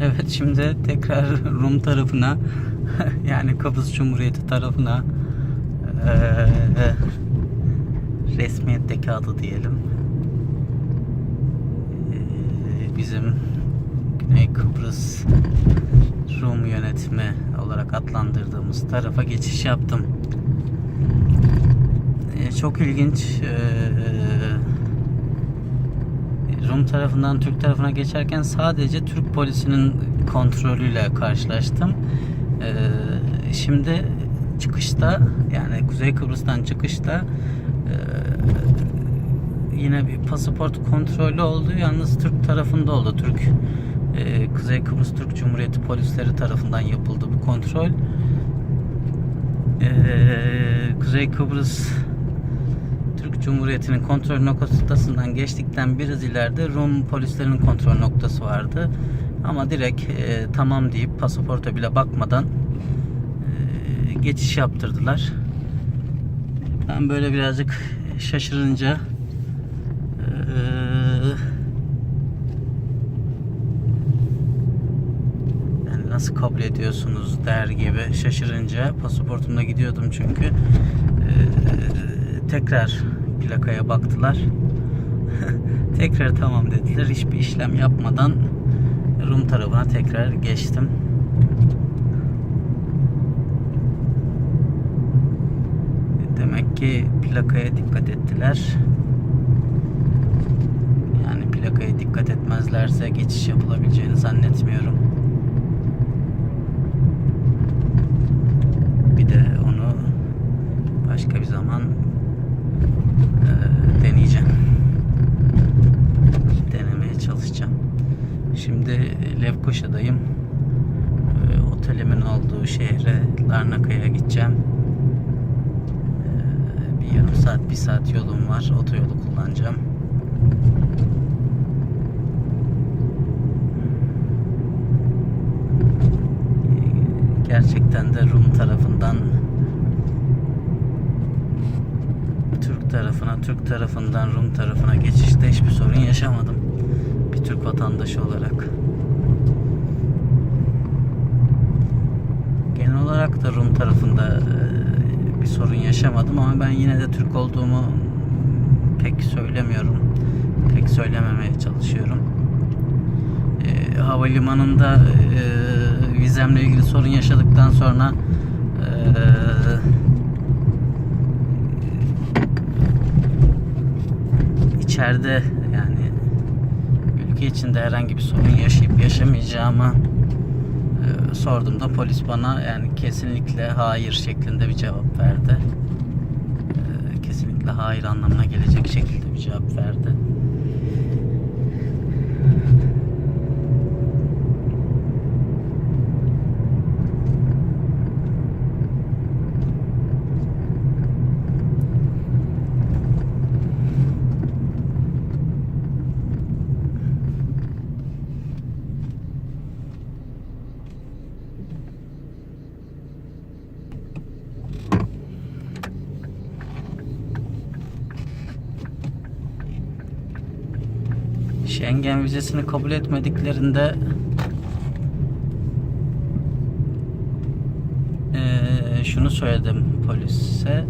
Evet şimdi tekrar Rum tarafına yani Kıbrıs Cumhuriyeti tarafına eee resmiyetteki adı diyelim. Eee, bizim Güney Kıbrıs Rum yönetimi olarak adlandırdığımız tarafa geçiş yaptım. Eee, çok ilginç. Eee Rum tarafından Türk tarafına geçerken sadece Türk polisinin kontrolüyle karşılaştım. Ee, şimdi çıkışta yani Kuzey Kıbrıs'tan çıkışta e, yine bir pasaport kontrolü oldu. Yalnız Türk tarafında oldu. Türk e, Kuzey Kıbrıs Türk Cumhuriyeti polisleri tarafından yapıldı bu kontrol. Ee, Kuzey Kıbrıs Türk Cumhuriyeti'nin kontrol noktasından geçtikten biraz ileride Rum polislerinin kontrol noktası vardı. Ama direkt e, tamam deyip pasaporta bile bakmadan e, geçiş yaptırdılar. Ben böyle birazcık şaşırınca e, yani nasıl kabul ediyorsunuz der gibi şaşırınca pasaportumda gidiyordum çünkü e, tekrar plakaya baktılar. tekrar tamam dediler. Hiçbir işlem yapmadan Rum tarafına tekrar geçtim. Demek ki plakaya dikkat ettiler. Yani plakaya dikkat etmezlerse geçiş yapılabileceğini zannetmiyorum. Bir de onu başka bir zaman Şimdi Lefkoşa'dayım. E, otelimin olduğu şehre Larnaka'ya gideceğim. E, bir yarım saat, bir saat yolum var. Otoyolu kullanacağım. E, Gerçekten de Rum tarafından Türk tarafına, Türk tarafından Rum tarafına geçişte hiçbir sorun yaşamadım. Vatandaşı olarak. Genel olarak da Rum tarafında e, bir sorun yaşamadım ama ben yine de Türk olduğumu pek söylemiyorum. Pek söylememeye çalışıyorum. E, havalimanında e, vizemle ilgili sorun yaşadıktan sonra e, içeride ülke içinde herhangi bir sorun yaşayıp yaşamayacağımı e, sorduğumda polis bana yani kesinlikle hayır şeklinde bir cevap verdi. E, kesinlikle hayır anlamına gelecek şekilde bir cevap verdi. Schengen vizesini kabul etmediklerinde eee, şunu söyledim polise.